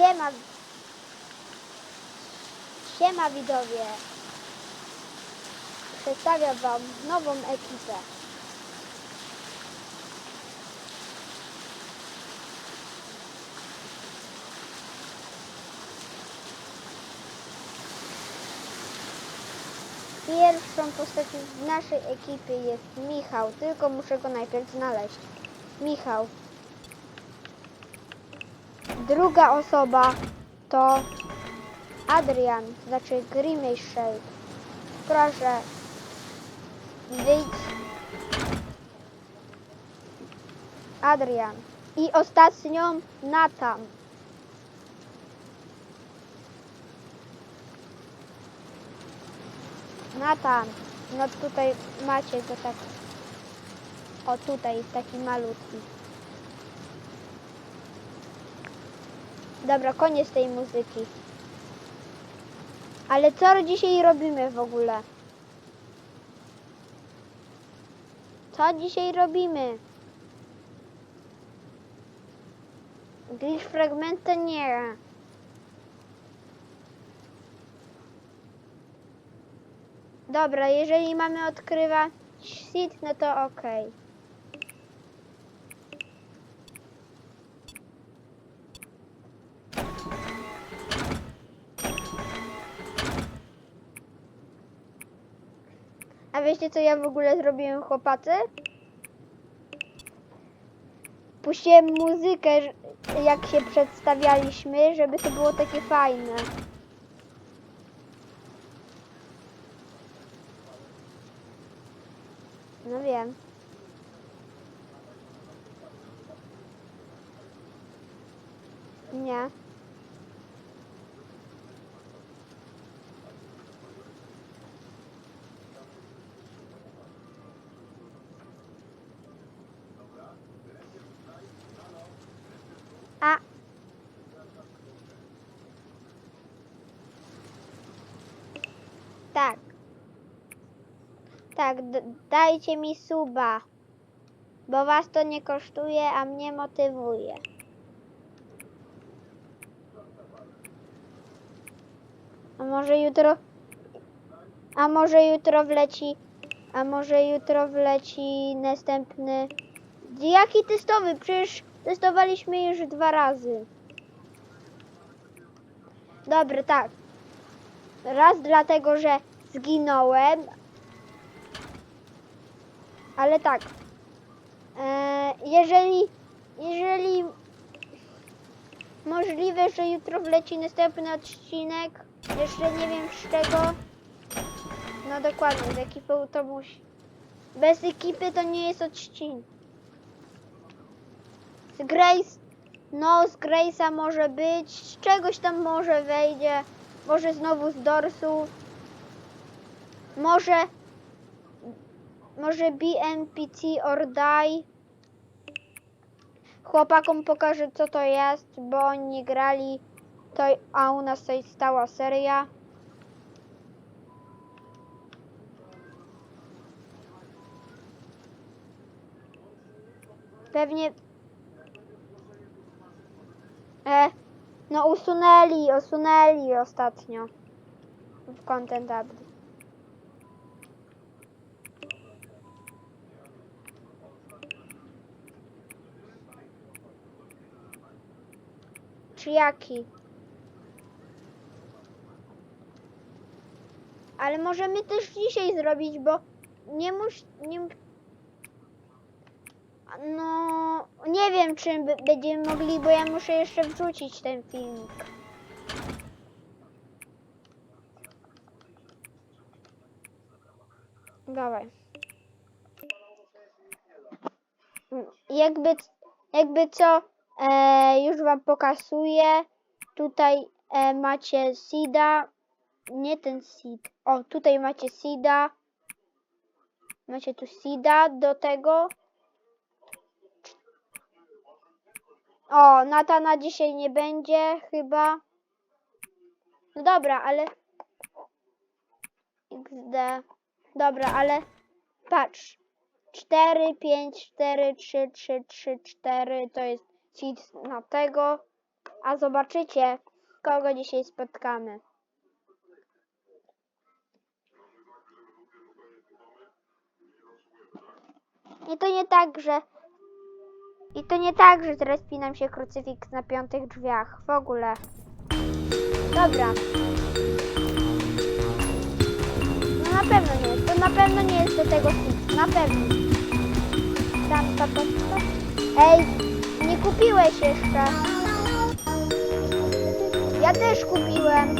Siema. Siema widowie. Przedstawiam wam nową ekipę. Pierwszą postacią w naszej ekipie jest Michał, tylko muszę go najpierw znaleźć. Michał. Druga osoba to Adrian, znaczy Grimace Shade. Proszę, wyjdź. Adrian. I ostatnią Nathan. Nathan, no tutaj macie go tak. O tutaj taki malutki. Dobra, koniec tej muzyki. Ale co dzisiaj robimy w ogóle? Co dzisiaj robimy? Glitch fragmenta nie. Dobra, jeżeli mamy odkrywać sit, no to okej. A wiecie co ja w ogóle zrobiłem chłopacy? Puściłem muzykę, jak się przedstawialiśmy, żeby to było takie fajne. No wiem. Nie. A. Tak. Tak, dajcie mi suba. Bo was to nie kosztuje, a mnie motywuje. A może jutro. A może jutro wleci. A może jutro wleci następny. Jaki testowy? Przecież testowaliśmy już dwa razy. Dobry, tak. Raz dlatego, że zginąłem. Ale tak. E, jeżeli. Jeżeli. Możliwe, że jutro wleci następny odcinek. Jeszcze nie wiem z czego. No dokładnie, z ekipą to musi. Bez ekipy to nie jest odcinek. Z Grace. No, z Grace'a może być. Z czegoś tam może wejdzie. Może znowu z Dorsu. Może. Może BMPT or Die. Chłopakom pokażę co to jest, bo oni grali. To, a u nas to jest stała seria. Pewnie. E, no usunęli, usunęli ostatnio. W Content Update. Czy jaki? Ale możemy też dzisiaj zrobić, bo nie mus... Nie... No, nie wiem, czy będziemy mogli, bo ja muszę jeszcze wrzucić ten filmik. Dawaj. Jakby, jakby co, e, już wam pokazuję. Tutaj e, macie seeda. Nie ten seed. O, tutaj macie seeda. Macie tu seeda do tego. O, Natana dzisiaj nie będzie chyba. No dobra, ale... XD. Dobra, ale patrz. 4, 5, 4, 3, 3, 3, 4 to jest seed na tego. A zobaczycie, kogo dzisiaj spotkamy. I to nie tak, że. I to nie tak, że teraz nam się krucyfiks na piątych drzwiach. W ogóle. Dobra. No na pewno nie jest. To na pewno nie jest do tego fit. Na pewno. Tam, pa, pa. Ej, nie kupiłeś jeszcze. Ja też kupiłem.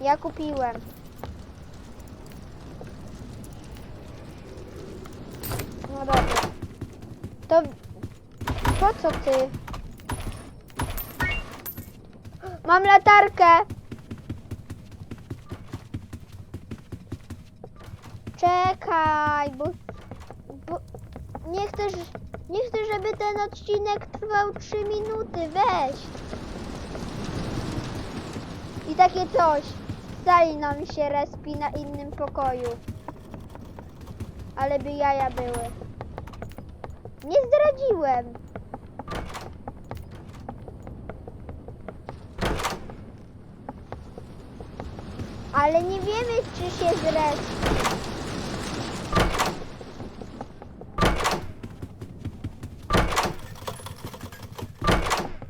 Ja kupiłem. No dobra. To po co ty? Mam latarkę. Czekaj, bo, bo nie chcę, ż- nie chcę, żeby ten odcinek trwał 3 minuty. Weź. I takie coś. Stali nam się respi na innym pokoju. Ale by jaja były. Nie zdradziłem. Ale nie wiemy, czy się zrespi.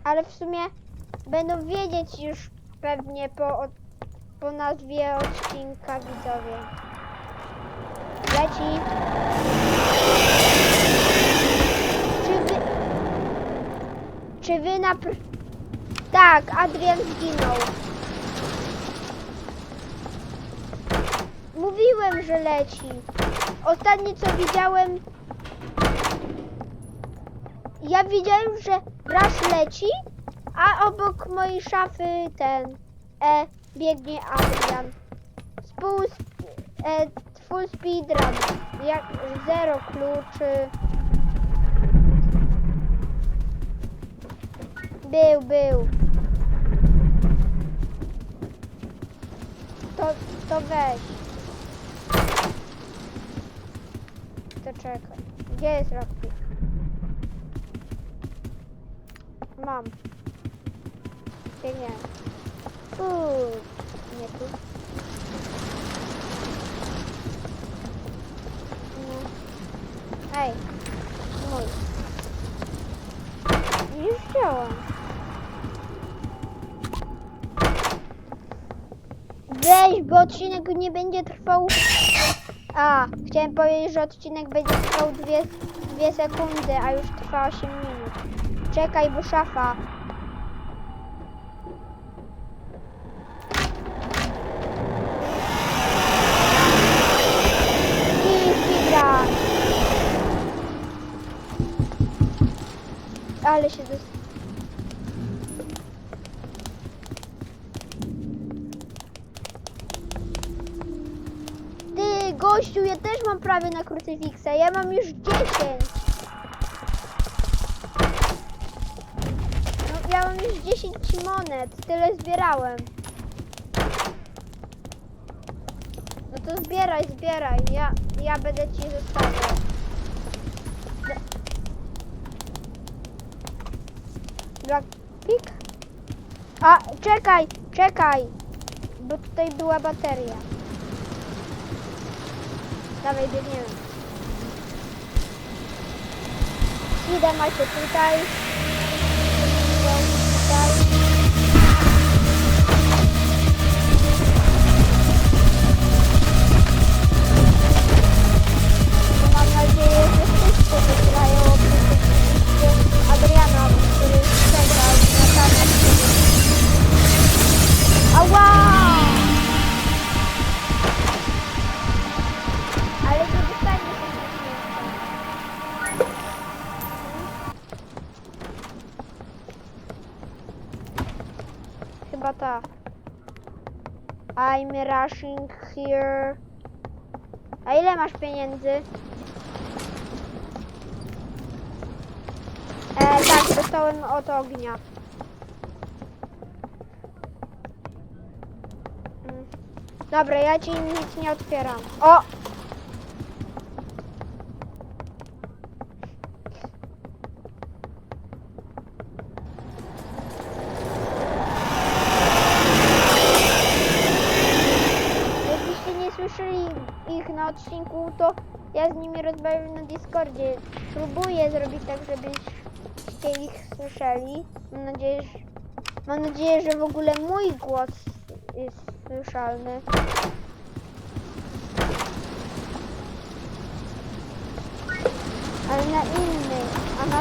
Ale w sumie będą wiedzieć już pewnie po, od- po nazwie odcinka widzowie. Leci. Wy. Tak, Adrian zginął. Mówiłem, że leci. Ostatnie co widziałem... Ja widziałem, że Rush leci, a obok mojej szafy ten... E, biegnie Adrian. Spół... E, full speedrun. Jak zero kluczy. Był, był. To, to weź. To czekaj. Gdzie jest Rocky? Mam. Gdzie nie? Uuu, nie tu. No. Ej, mój. Już wziąłem. Bo odcinek nie będzie trwał... A, chciałem powiedzieć, że odcinek będzie trwał dwie, dwie sekundy, a już trwa 8 minut. Czekaj, bo szafa. Ale się dos... Gościu, ja też mam prawie na krucyfiksa. Ja mam już 10. No, ja mam już 10 monet. Tyle zbierałem. No to zbieraj, zbieraj. Ja, ja będę ci zostawiał. Black Pig? A, czekaj, czekaj. Bo tutaj była bateria. Dawaj, biegniemy. Idę macie tutaj. Idę I'm rushing here. A ile masz pieniędzy? E, tak, dostałem od ognia. Mm. Dobra, ja ci nic nie otwieram. O! Na odcinku, to ja z nimi rozmawiam na Discordzie. Próbuję zrobić tak, żebyście ich słyszeli. Mam nadzieję, że, mam nadzieję, że w ogóle mój głos jest słyszalny. Ale na inny, a na...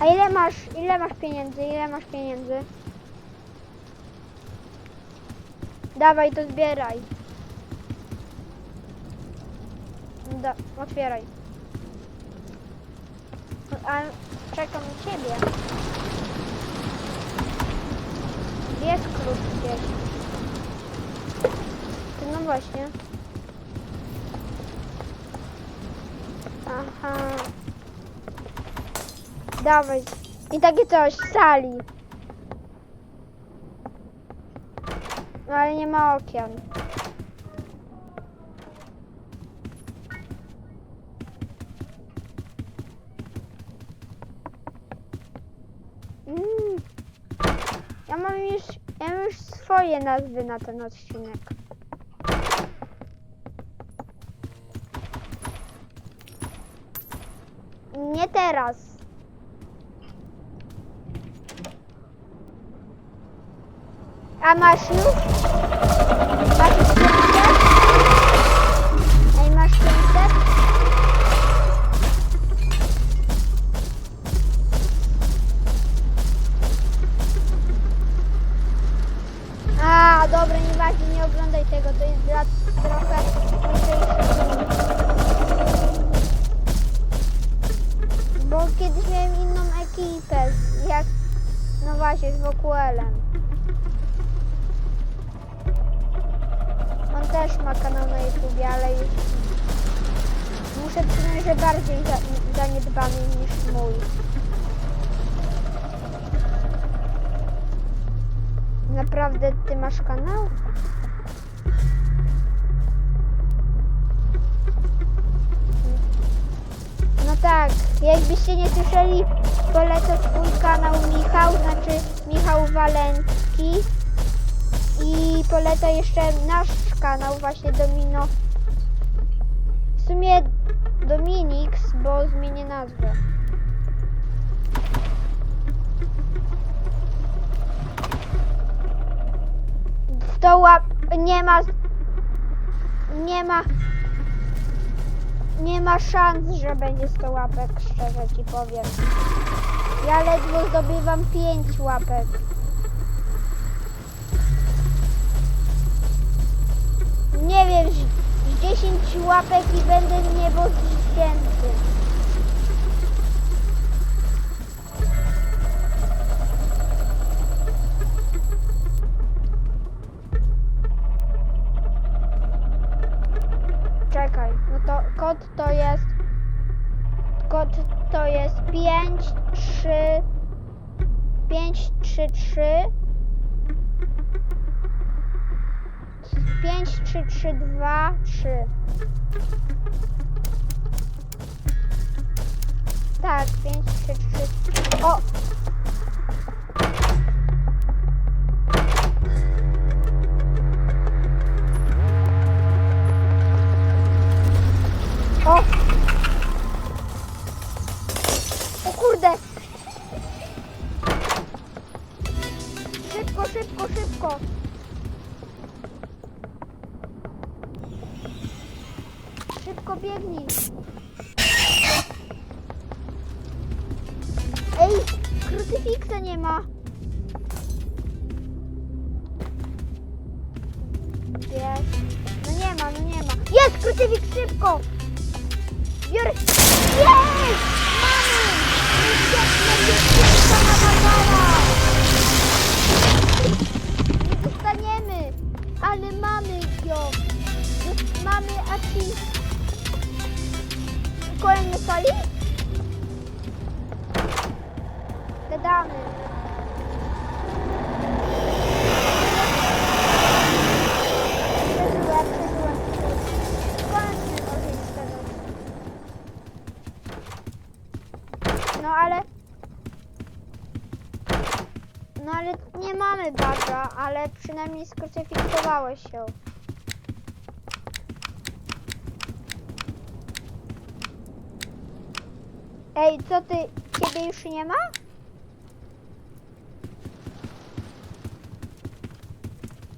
A ile masz, ile masz pieniędzy, ile masz pieniędzy? Dawaj, to zbieraj. Da, otwieraj. A czekam na ciebie. Jest klucz No właśnie. Aha. Dawaj. I takie coś, sali. No ale nie ma okien. Mm. Ja mam już, ja mam już swoje nazwy na ten odcinek. Nie teraz. A masz już? Nie oglądaj tego, to jest dla trochę. Bo kiedyś miałem inną ekipę, jak, no właśnie, z Wokuelem. On też ma kanał na YouTube, ale już muszę przyznać, że bardziej za, zaniedbany niż mój. Naprawdę ty masz kanał? Jakbyście nie słyszeli, polecę swój kanał Michał, znaczy Michał Walencki i polecę jeszcze nasz kanał właśnie Domino. W sumie Dominix, bo zmienię nazwę. To łap... nie ma... Nie ma... Nie ma szans, że będzie 100 łapek, szczerze ci powiem. Ja ledwo zdobywam 5 łapek. Nie wiem, z- z 10 łapek i będę niebo święty. 5, 3, 3. 5, 3, 3, 2, 3. Tak, 5, 3, 3. O! O! Przynajmniej skrucyfiksowałeś się. Ej, co ty, ciebie już nie ma?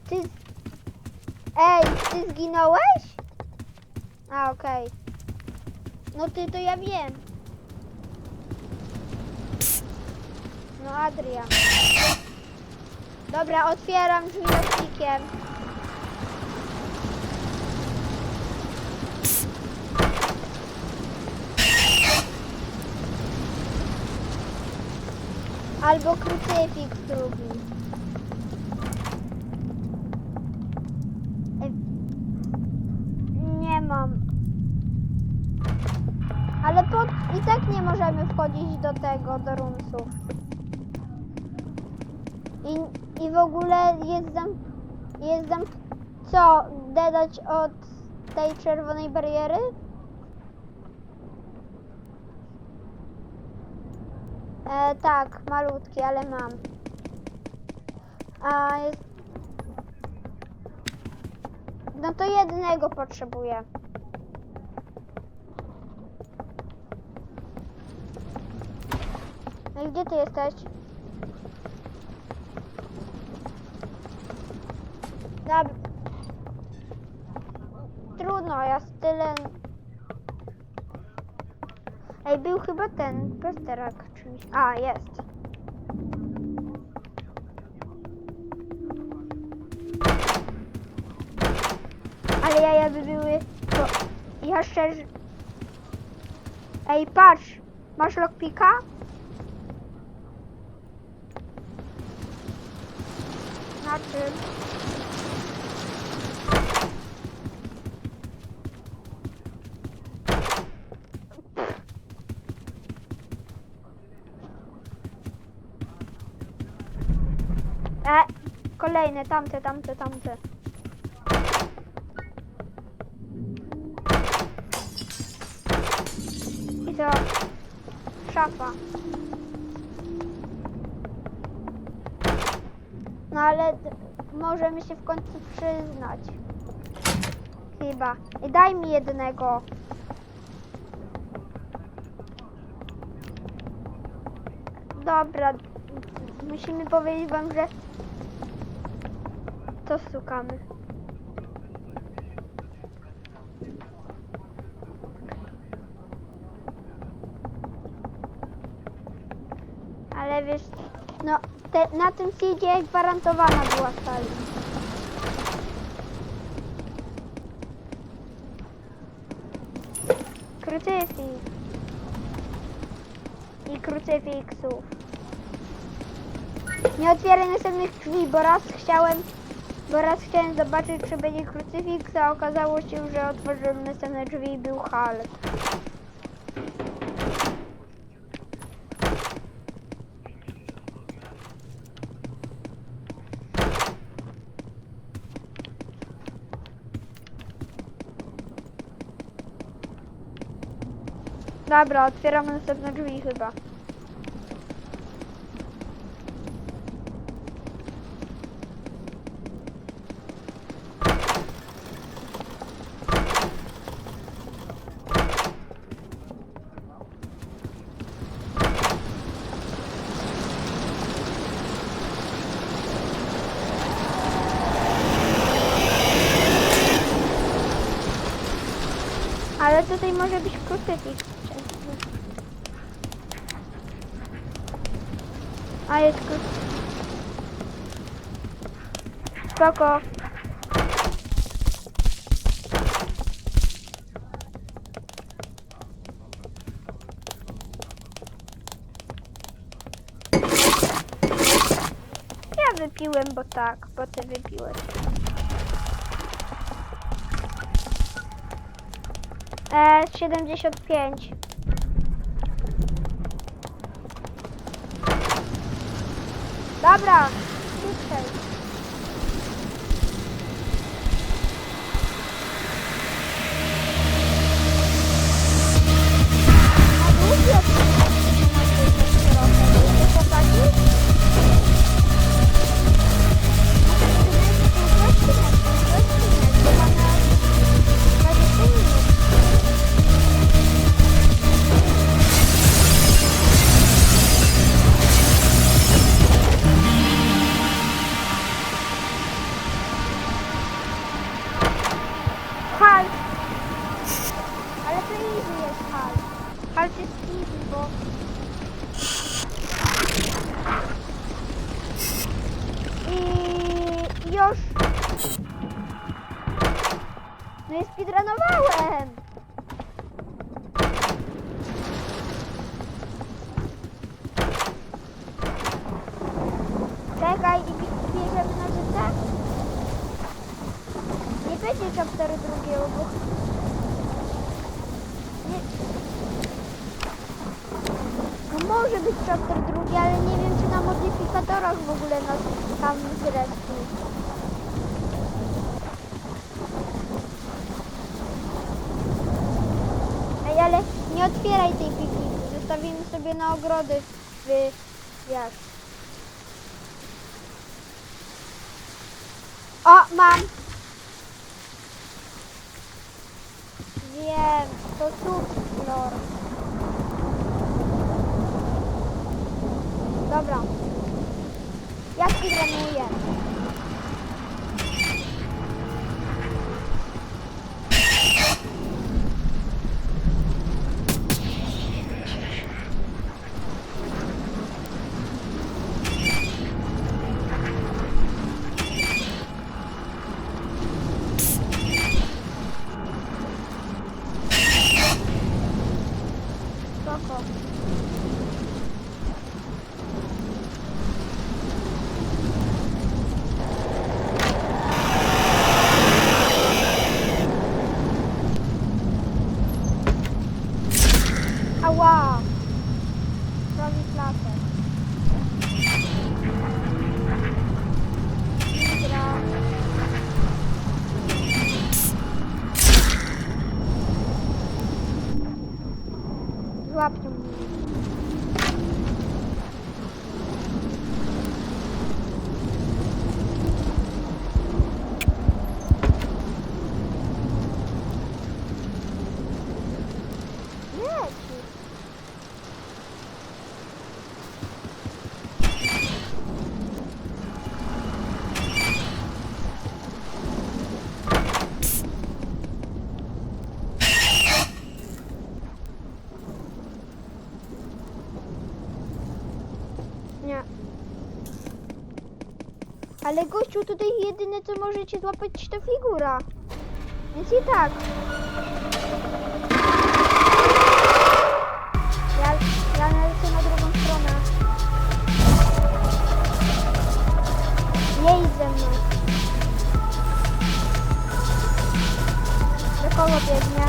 Ty... z- Ej, ty zginąłeś? A, okej. No ty to ja wiem. No Adrian. Dobra, otwieram drzwi logikiem. Albo krucyfiks drugi. Nie mam. Ale po, i tak nie możemy wchodzić do tego, do. I, I w ogóle jest zam... Jest. Co? Dedać od tej czerwonej bariery? E, tak, malutki, ale mam. A jest... No to jednego potrzebuję. No gdzie ty jesteś? Dobra. Trudno, ja z tyle... Ej, był chyba ten pesterak czymś. A, jest. Ale ja jakby były... To ja szczerze... Ej, patrz! Masz lockpicka? Na czym? E, kolejne, tamte, tamte, tamte. I to szafa. No ale możemy się w końcu przyznać. Chyba. I daj mi jednego. Dobra. Musimy powiedzieć wam, że to szukamy. Ale wiesz, no te, na tym seedzie gwarantowana była stali. Krucyfiks. I krucyfiksów. Nie otwieraj następnych drzwi, bo raz chciałem, bo raz chciałem zobaczyć, czy będzie krucyfiks, a okazało się, że otworzyłem następne drzwi i był Hulk. Dobra, otwieramy następne drzwi chyba. Ale tutaj może być krucyfiks. A jest krucyfiks. Spoko. Ja wypiłem, bo tak, bo ty wypiłeś. E, 75. Dobra, krócej. Na długie speedrunowałem! Czekaj, i bi- bierzemy na życie? Nie będzie chapteru drugiego, bo... Nie... No może być chapter drugi, ale nie wiem czy na modyfikatorach w ogóle nas tam zrespił. Ej, ale nie otwieraj tej piwnicy, zostawimy na ogrody w... wiesz... O, mam! Wiem, to subflor. Dobra. Ja speedrunuję. Spoko. лапнем. Ale gościu, tutaj jedyne co możecie złapać to figura. Więc i tak. Ja, ja lecę na drugą stronę. Nie idź ze mną. Do kogo biegnie?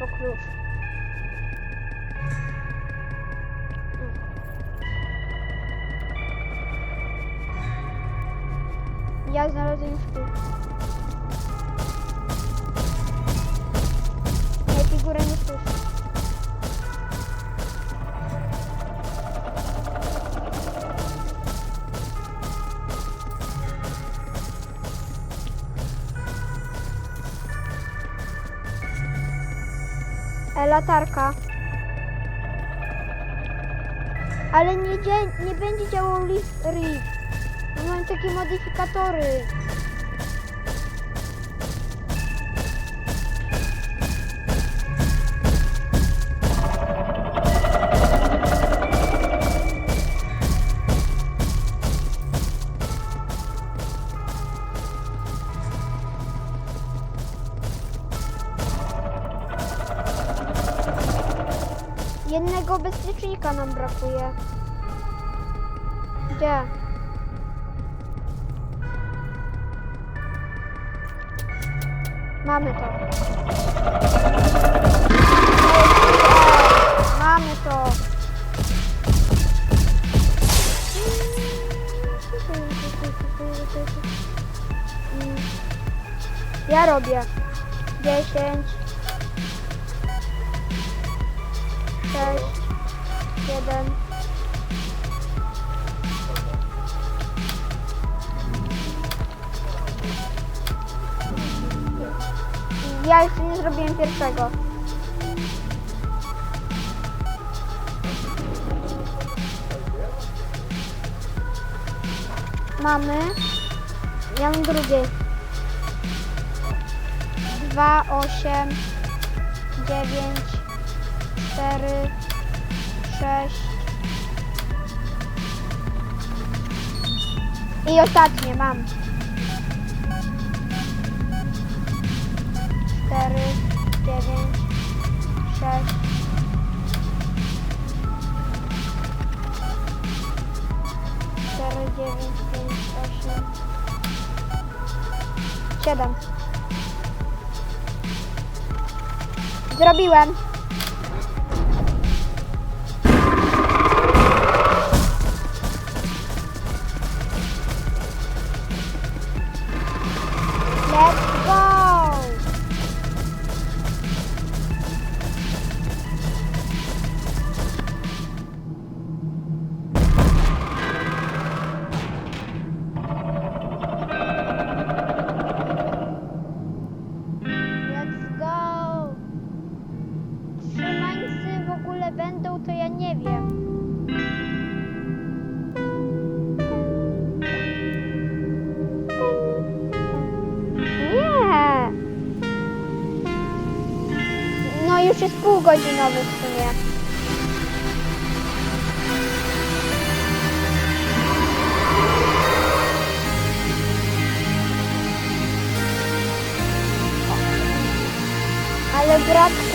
Już E, latarka. Ale nie, nie będzie działał rift. Bo Mam takie modyfikatory. Brakuje. Gdzie? Mamy to. Ostatnie mam. Cztery, dziewięć, sześć. Cztery, dziewięć, pięć, osiem. Siedem. Zrobiłem. Będą, to ja nie wiem. Nie! No już jest półgodzinowy w sumie. Ale bratku...